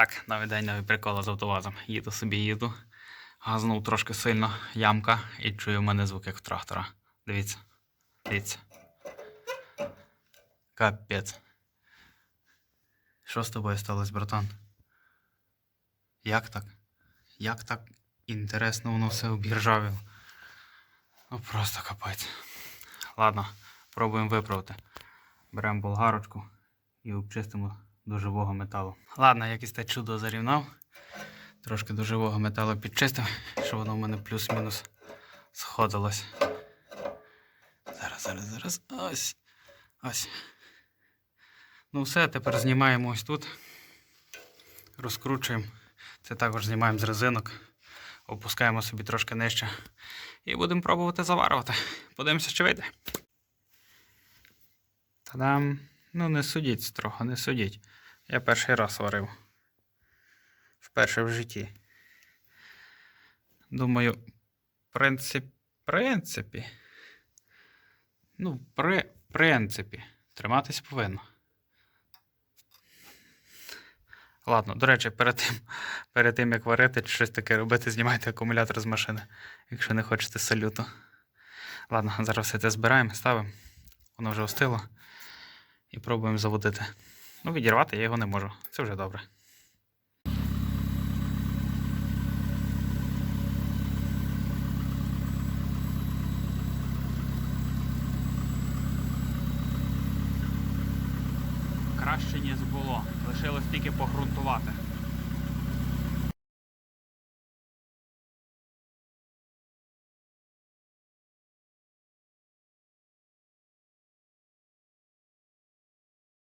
Так, новий день, новий прикол з автовазом. Їду собі, їду. Газнув трошки сильно ямка і чую в мене звук як в трактора. Дивіться. Дивіться. Капець. Що з тобою сталося, братан? Як так? Як так інтересно воно все обіржавіло? Ну просто капець. Ладно, пробуємо виправити. Беремо болгарочку і обчистимо до живого металу. Ладно, якось те чудо зарівнав. Трошки до живого металу підчистив, щоб воно в мене плюс-мінус сходилось. Зараз, зараз, зараз. Ось. Ось. Ну все, тепер знімаємо ось тут. Розкручуємо. Це також знімаємо з резинок. Опускаємо собі трошки нижче. І будемо пробувати заварювати. Подивимося, чи вийде. Та-дам! Ну, не судіть строго, не судіть. Я перший раз варив. Вперше в житті. Думаю, принцип... принципі. Ну, при принципі. Триматись повинно. Ладно, до речі, перед тим, перед тим як варити чи щось таке робити, знімайте акумулятор з машини, якщо не хочете салюту. Ладно, зараз все це збираємо, ставимо. Воно вже остило. І пробуємо заводити. Ну, відірвати я його не можу. Це вже добре. Краще, ніж було. Лишилось тільки погрунтувати.